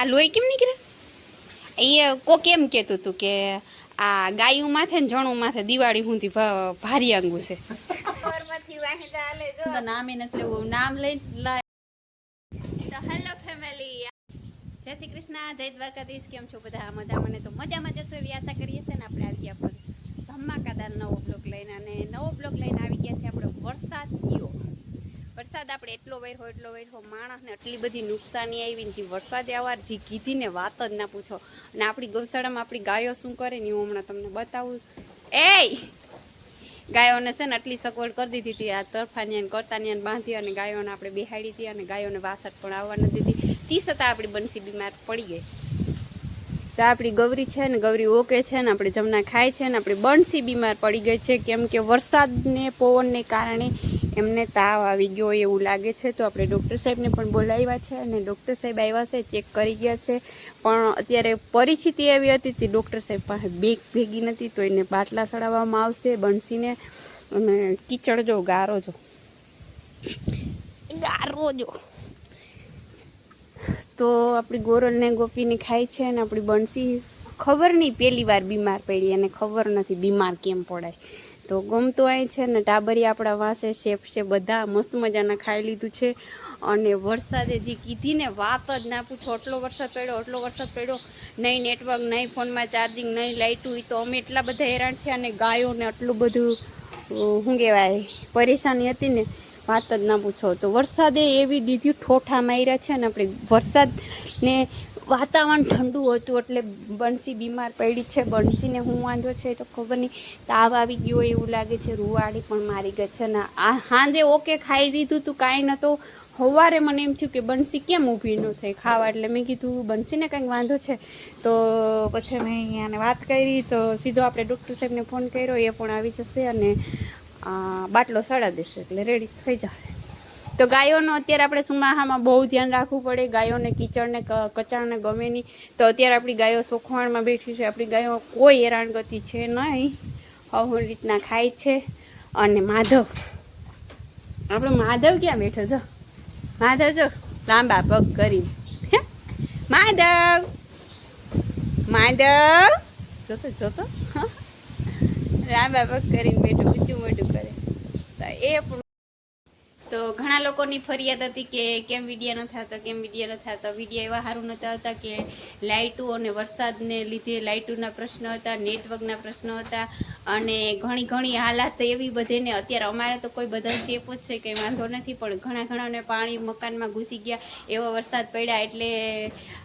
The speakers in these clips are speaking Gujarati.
આ લોહી કેમ નીકળે? એ કોક એમ કહેતું હતું કે આ ગાયું માથે ને જણું માથે દિવાળી સુધી ભા- ભારી આંગું છે. તો નામે નથી લેવું. નામ લઈ લાય. તો હેલો ફેમિલી જય શ્રી કૃષ્ણ જય દ્વારકાધીશ. કેમ છો બધા? મજા મને તો મજામાં જશો એવી આશા કરીએ છીએ ને આપણે આવી ગયા પર ધમાકાદાર નવો બ્લોક લઈને અને નવો બ્લોક લઈને આવી ગયા છે વરસાદ આપણે એટલો વેરહો એટલો વેરહો માણસને આટલી બધી નુકસાની આવી ને જે વરસાદે આવવાર જે કીધીને વાત જ ના પૂછો. અને આપણી ગૌશાળામાં આપણી ગાયો શું કરે ને હું હમણાં તમને બતાવું. એ ગાયોને છે ને આટલી સગવડ કરી દીધી હતી. આ તરફાની કરતાની બાંધી અને ગાયોને આપણે બેહાડી હતી અને ગાયોને વાસટ પણ આવવા નથી દીધી. તી છતાં આપણી બંસી બીમાર પડી ગઈ. તો આપણી ગૌરી છે ને, ગૌરી ઓકે છે ને, આપણે જમના ખાય છે ને, આપણી બંસી બીમાર પડી ગઈ છે. કેમ કે વરસાદને, પવનને કારણે એમને તાવ આવી ગયો એવું લાગે છે તો આપણે ડૉક્ટર સાહેબને પણ બોલાવ્યા છે અને ડૉક્ટર સાહેબ આવ્યા છે ચેક કરી ગયા છે. પણ અત્યારે પરિસ્થિતિ એવી હતી તે ડૉક્ટર સાહેબ પાસે બેગ ભેગી નથી તો એને બાટલા ચડાવવામાં આવશે બંસીને અને કીચડ જો ગારો જો. ગારો જો. તો આપણી ગોરલને ગોપીને ખાય છે અને આપણી બંસી ખબર નહીં પહેલી વાર બીમાર પડી અને ખબર નથી બીમાર કેમ પડાય. તો ગમતું અહીં છે ને ટાબરી આપણા વાંસે શેફ છે, બધા મસ્ત મજાના ખાઈ લીધું છે. અને વરસાદે જે કીધી ને વાત જ ના પૂછો એટલો વરસાદ પડ્યો એટલો વરસાદ પડ્યો, નહીં નેટવર્ક નહીં ફોનમાં ચાર્જિંગ નહીં લાઇટું એ તો અમે એટલા બધા હેરાન થયા અને ગાયોને આટલું બધું શું કહેવાય, પરેશાની હતી ને, વાત જ ના પૂછો. તો વરસાદે એવી દીધી ઠોઠા માર્યા છે ને આપણે વરસાદને વાતાવરણ ઠંડુ હતું એટલે બંસી બીમાર પડી છે. બંસીને હું વાંધો છે તો ખબર નહીં. તાવ આવી ગયો એવું લાગે છે. રૂવાડી પણ મારી ગઈ છે. ને આ હાંજે ઓકે ખાઈ લીધું તું, કાંઈ નહોતો સવારે મને એમ થયું કે બંસી કેમ ઊભી ન થઈ ખાવા? એટલે મેં કીધું બંસીને કંઈક વાંધો છે. તો પછી મેં અહીંયાને વાત કરી તો સીધો આપણે ડૉક્ટર સાહેબને ફોન કર્યો. એ પણ આવી જશે અને બાટલો સડા દેશે. એટલે રેડી થઈ જશે તો ગાયોનો અત્યારે આપણે સુમાહામાં બહુ ધ્યાન રાખવું પડે. ગાયોને કીચડને કચાણને ગમે નહીં. તો અત્યારે આપણી ગાયો સોખવાણમાં બેઠી છે. આપણી ગાયો કોઈ હેરાનગતિ છે નહીં. હવું રીતના ખાય છે. અને માધવ. આપણો માધવ ક્યાં બેઠો છો? માધવ જો, લાંબા પગ કરી? માધવ! માધવ! જોતો જોતો? લાંબા પગ કરીને બેઠું, ઊંચું મોટું કરે. તો એ તો ઘણા લોકોની ફરિયાદ હતી કે કેમ વીડિયો ન થતો, કેમ વીડિયો ન થતો. વીડિયો એવા સારું નહોતા આવતા કે લાઇટો અને વરસાદને લીધે લાઇટોના પ્રશ્ન હતા, નેટવર્કના પ્રશ્નો હતા અને ઘણી ઘણી હાલાત એવી બધીને. અત્યારે અમારે તો કોઈ બધા સેફ જ છે, કંઈ વાંધો નથી, પણ ઘણા ઘણાને પાણી મકાનમાં ઘૂસી ગયા, એવો વરસાદ પડ્યા એટલે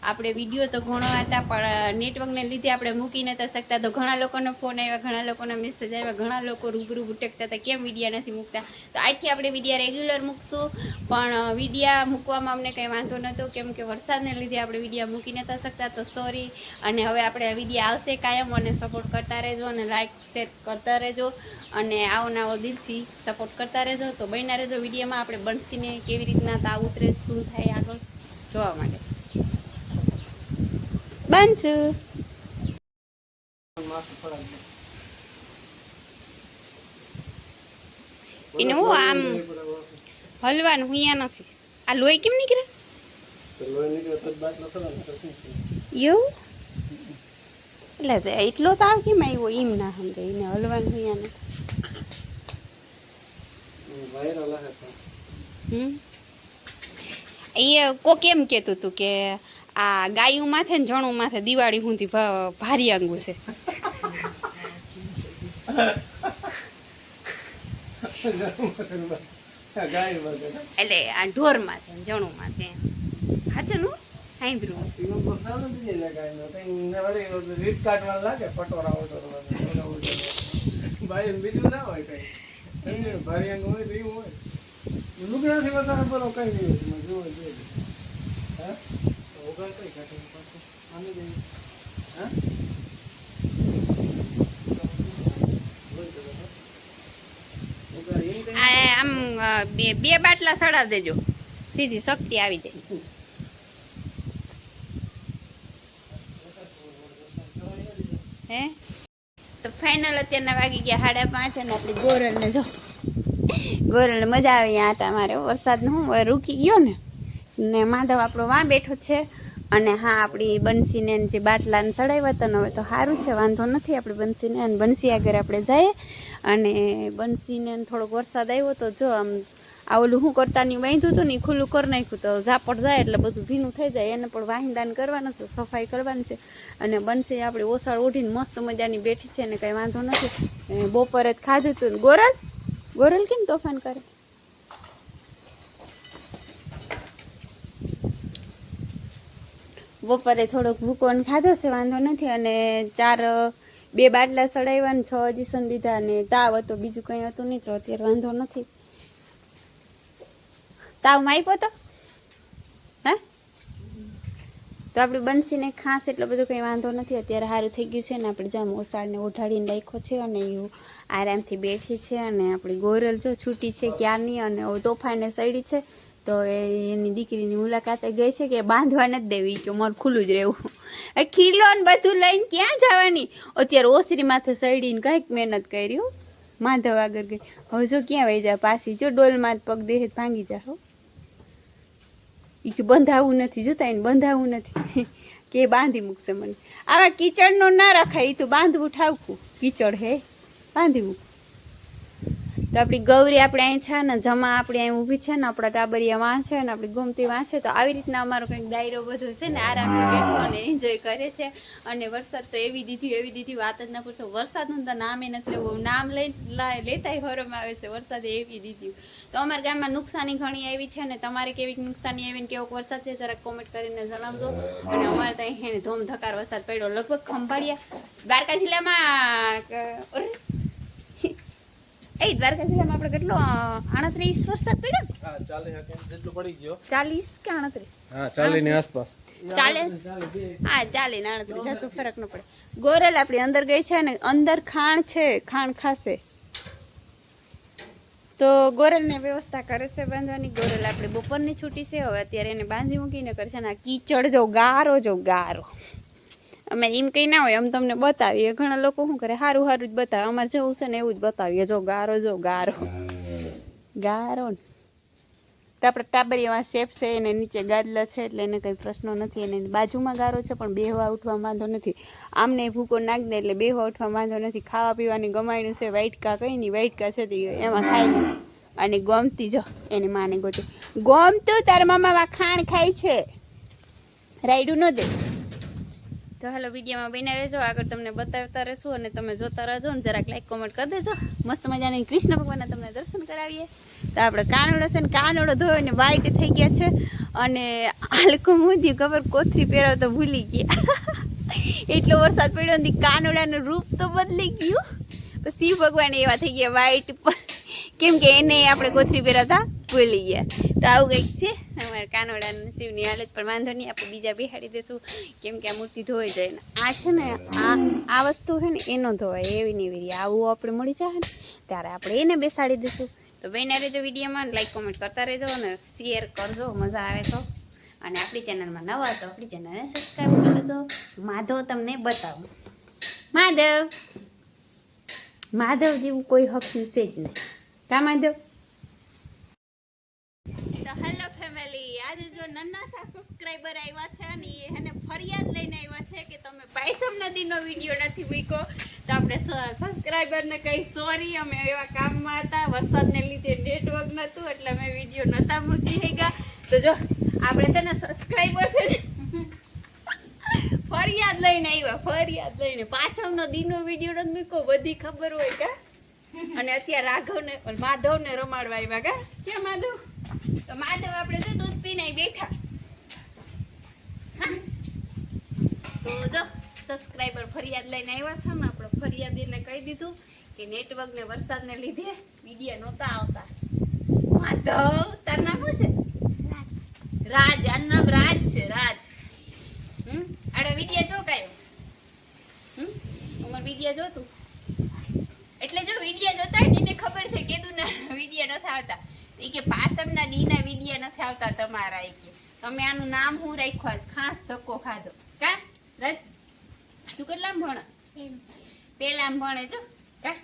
આપણે વીડિયો તો ઘણો હતા, પણ નેટવર્કને લીધે આપણે મૂકી નથી શકતા. તો ઘણા લોકોનો ફોન આવ્યા, ઘણા લોકોના મેસેજ આવ્યા, ઘણા લોકો રૂબરૂ ભૂટકતા હતા, કેમ વિડીયા નથી મૂકતા? તો આજથી આપણે વિડીયા રેગ્યુલર મૂકશું. પણ વિડીયા મૂકવામાં અમને કંઈ વાંધો નહોતો. કેમ કે વરસાદને લીધે આપણે વિડીયા મૂકી નતા શકતા, તો સોરી અને હવે આપણે વિડીયા આવશે કાયમ અને સપોર્ટ કરતા રહેજો અને લાઇક શેર કરતા રહેજો. અને આવો નાવો દિલથી સપોર્ટ કરતા રહેજો. તો બન્યા રહેજો વિડીયોમાં. આપણે બંસીને કેવી રીતના તાવ ઉતરે, શું થાય આગળ જોવા માટે. બંસુ એનું આમ હલવાનું અહીંયા નથી. આ લોહી કેમ નીકળે? એવું? એટલે તો એટલો તાવ કેમ આવ્યો એમ ના સમજે એને હલવાનું અહીંયા નથી. એ કોક એમ કહેતું હતું કે આ ગાયું માથે ને જણું માથે દિવાળી સુધી ભારી આંગું છે. એટલે આ ઢોર માથે જણું માથે એમ નું સાંભળ્યું બીજું ના હોય કઈ ભારી હોય તો હોય લુગડાથી વધારે બોલો કઈ નહીં જુઓ જોઈએ હા ઓગણ કઈ હા બોલ તો બાબા. ઓગણ એમ કઈ આ આમ અ, બે બે બાટલા સડાવી દેજો. સીધી શક્તિ આવી જાય. હે? તો ફાઇનલ અત્યારના વાગી ગયા સાડા પાંચ અને આપણે ગોરલને જો ગોરલને મજા આવે આટા મારે. વરસાદ હું રૂકી ગયો ને. ને માધવ આપણો વાં બેઠો છે. અને હા, આપણી બંસીને જે બાટલાને ચડાવ્યા હતા ને હવે તો સારું છે, વાંધો નથી, આપણી બંસીને અને બંસી આગળ આપણે જઈએ. અને બંસીને થોડોક વરસાદ આવ્યો તો જો આમ આ ઓલું હું કરતાની બાંધ્યું હતું ને ખુલ્લું કરી નાખ્યું તો ઝાપટ જાય એટલે બધું ભીનું થઈ જાય, એને પણ વાહિંદાન કરવાનું છે, સફાઈ કરવાની છે. અને બનશે આપણે ઓસાળ ઓઢીને મસ્ત મજાની બેઠી છે ને કંઈ વાંધો નથી. બપોરે જ ખાધું હતું ગોરલ? ગોરલ કેમ તોફાન કરે? બપોરે થોડોક ભૂકો ખાધો છે, વાંધો નથી. અને ચાર, બે બાટલા ચડાવ્યા ને છ હજીસન દીધા અને તાવ હતો, બીજું કંઈ હતું નહીં તો અત્યારે વાંધો નથી. તાવ માપ્યો તો? હે? તો આપણે બનશીને ખાસ એટલો બધો કંઈ વાંધો નથી. અત્યારે સારું થઈ ગયું છે ને આપણે જો આમ ઓસાળને ઓઢાડીને રાખ્યો છે અને એ આરામથી બેઠી છે અને આપણી ગોરલ જો છૂટી છે ક્યારની અને તોફાને સડી છે. તો એની દીકરીની મુલાકાતે ગઈ છે કે બાંધવા નથી દેવી કે મારું ખુલ્લું જ રહેવું. એ ખીલો ને બધું લઈને ક્યાં જવાની? અત્યારે ઓસરી માથે સડીને કંઈક મહેનત કરી માધવ આગળ ગઈ. હવે જો ક્યાં વહી જાય પાછી? જો ડોલમાં જ પગ દેહ ભાંગી જા હો. કે બંધાવું નથી જોતા એને બંધાવું નથી. કે બાંધી મૂકશે મને. આવા કીચડનો ના રખાય એ તો બાંધવું ઠાવકું કીચડ હે. બાંધી મૂક. તો આપણી ગૌરી આપણે અહીં છે ને, જમા આપણે અહીં ઊભી છે ને, આપણા ટાબરિયા વાંચે ને, આપણી ગમતી વાંચે તો આવી રીતના અમારો કંઈક ડાયરો બધો છે ને, આરામ બેઠો અને એન્જોય કરે છે. અને વરસાદ તો એવી દીધી એવી દીધી, વાત જ ના પૂછો. વરસાદનું તો નામે નથી લેવું. નામ લઈ લેતાય હરમ આવે છે વરસાદ એવી દીધી. તો અમારા ગામમાં નુકસાની ઘણી આવી છે ને, તમારે કેવી નુકસાની આવી ને કેવો વરસાદ છે, જરાક કોમેન્ટ કરીને જણાવજો. અને અમારે ત્યાં હેને ધોમ ધકાર વરસાદ પડ્યો. લગભગ ખંભાળિયા દ્વારકા જિલ્લામાં એ દ્વારકા જિલ્લામાં આપણે કેટલો આડત્રીસ વરસાદ પડ્યો? ને? ચાલીસ કે આડત્રીસ? હા ચાલે ની આસપાસ. ચાલીસ? હા ચાલે ને આડત્રીસ. સાચું ફરક ન પડે. ગોરેલ આપણી અંદર ગઈ છે ને અંદર ખાણ છે ખાણ ખાશે. તો ગોરેલને વ્યવસ્થા કરે છે બાંધવાની. ગોરેલ આપણે બપોરની છૂટી છે. હવે અત્યારે એને બાંધી મૂકીને કરે છે ને આ કીચડ જો ગારો જો ગારો. અમે એમ કંઈ ના હોય આમ તમને બતાવીએ. ઘણા લોકો શું કરે સારું સારું જ બતાવે. અમારે જવું છે ને એવું જ બતાવીએ. જો ગારો જો ગારો. ગારો ને. તો આપણે ટાબરીમાં શેફ છે એને નીચે ગાદલા છે એટલે એને કંઈ પ્રશ્નો નથી. એને બાજુમાં ગારો છે પણ બેહવા ઉઠવા વાંધો નથી. આમને ભૂકો નાખ એટલે બેહવા ઉઠવા વાંધો નથી. ખાવા પીવાની ગમાયણું છે વાઇટકા કંઈ નહીં વાઇટકા છે તે એમાં ખાઈ લે અને ગમતી જો, એને માને ગોતી. ગમતું તાર મામા ખાણ ખાય છે. રાયડું ન દે. તો હાલો વિડીયોમાં બન્યા રહેજો. આગળ તમને બતાવતા રહેશું અને તમે જોતા રહેજો ને જરાક લાઈક કોમેન્ટ કરી દેજો. મસ્ત મજાની કૃષ્ણ ભગવાનના તમને દર્શન કરાવીએ. તો આપણે કાનોડો છે ને કાનોડો ધોઈને વાઈટ થઈ ગયા છે. અને આલકો મૂંધ્યું ખબર કોથરી પહેરાવ તો ભૂલી ગયા. એટલો વરસાદ પડ્યો ને કાનોડાનું રૂપ તો બદલી ગયું. શિવ ભગવાન એવા થઈ ગયા વાઈટ પણ કેમ કે એને આપણે કોથરી પહેરાતા ભૂલી ગયા. તો આવું કંઈક છે. અમારા કાનોડાના શિવની હાલત પણ વાંધો નહીં. આપણે બીજા બિહાડી દઈશું કેમ કે આ મૂર્તિ ધોઈ જાય ને. આ છે ને, આ આ વસ્તુ છે ને એનો ધોવાય. એવી ને એવી. આવું આપણે મળી જાય ને, ત્યારે આપણે એને બેસાડી દઈશું તો બહેના રહેજો વિડીયોમાં. લાઈક કોમેન્ટ કરતા રહેજો અને શેર કરજો. મજા આવે તો. અને આપણી ચેનલમાં નવા તો આપણી ચેનલને સબસ્ક્રાઈબ કરી લેજો. માધવ તમને બતાવું. માધવ! માધવ જેવું કોઈ હક્યું છે જ નહીં. કા માધવ તો હેલો ફેમિલી આજે જો નન્ના સા સબસ્ક્રાઇબર આવ્યા છે અને એ એને ફરિયાદ લઈને આવ્યા છે કે તમે પાયસમ નદીનો વીડિયો નથી મૂક્યો. તો આપણે સબસ્ક્રાઈબરને કહી સોરી અમે એવા કામમાં હતા. વરસાદને લીધે નેટવર્ક નહોતું, એટલે અમે વીડિયો નહોતા મૂકી ગયા તો જો, આપણે છે ને સબસ્ક્રાઇબર છે ને, ફરિયાદ લઈને આવ્યા ફરિયાદ લઈને. પાછળનો દીનો વીડિયો નથી મૂક્યો, બધી ખબર હોય કા? અને અત્યારે રાઘવને, માધવને રમાડવા આવ્યા કા? કે માધવ? તો માધવ આપણે તો દૂધ પીને બેઠા. હા? તો જો સબસ્ક્રાઈબર ફરિયાદ લઈને આવ્યા છે ને, આપણે ફરિયાદ એને કહી દીધું કે નેટવર્ક ને વરસાદને લીધે વિડીયા નહોતા આવતા. માધવ તાર નામ શું છે? રાજ. આનું નામ રાજ છે, રાજ. હમ? આડે વિડીયા જો કાયો હમ? અમાર વિડીયા જોતું. એટલે જો વિડીયા જોતા હોય એને ખબર છે કીધું ને વીડિયો નથી આવતા. એ કે પાસમના દીના વિડીયા નથી આવતા તમારા એ કે. તમે આનું નામ હું રાખ્યો ખાસ ધક્કો ખાધો. કા? રજ? તું કેટલામ ભણે? પેલામ ભણે જો કા?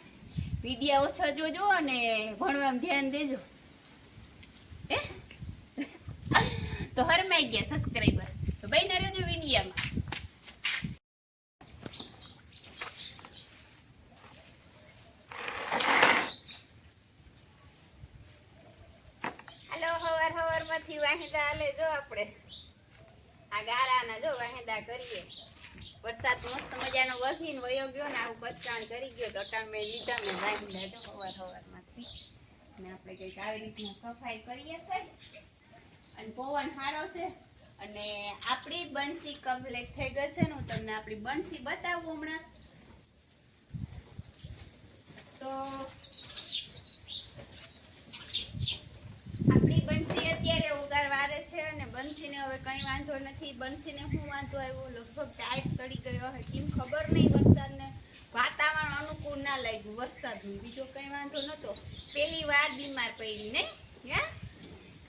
વિડિયા ઓછો જોજો અને ભણવામાં ધ્યાન દેજો. તો હરમાઈ ગયા સબસ્ક્રાઈબર તો બહેને રહેજો વિડીયામાં હાલો હવાર હવારમાંથી વાહેદા હાલે આપણે આ ગારાના જો વાહેદા કરીએ. વરસાદ મસ્ત મજાનો વહીને વયો ગયો ને આવું બચકાણ કરી ગયો તો અટાણ મેં લીધા ને વાહેદા જો હવાર હવારમાંથી ને આપણે કંઈક આવી રીતના સફાઈ કરીએ છે. અને પવન સારો છે. અને આપણી બંસી કમ્પ્લીટ થઈ ગઈ છે ને હું તમને આપણી બંસી બતાવું હમણાં તો આપણી બંસી અત્યારે ઉગાર વારે છે અને બંસીને હવે કંઈ વાંધો નથી. બંસીને હું વાંધો આવ્યો, લગભગ ટાઈટ સડી ગયો હોય કેમ ખબર નહીં વરસાદને? વાતાવરણ અનુકૂળ ના લાગ્યું વરસાદનું. બીજો કંઈ વાંધો નતો પેલી વાર બીમાર પડી ને, હે?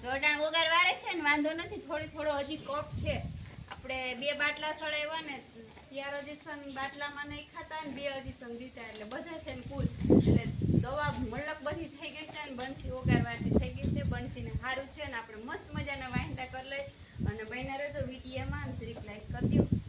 રોડાણ વગર વારે છે ને, વાંધો નથી. થોડી, થોડો હજી કફ છે. આપણે બે બાટલા સળાવ્યા ને, શિયાળો દિસન બાટલામાં નહીં ખાતા ને, બે અધિસન દીધા. એટલે બધા છે ને કુલ. એટલે દવા મલક બધી થઈ ગઈ છે ને, બંસી ઓગાળવાથી થઈ ગઈ છે. બંસીને સારું છે ને, આપણે મસ્ત મજાના વાંદા કરી લઈ. અને બહેના રહેજો વીટીએમાં જરીક લાઈક કરી દો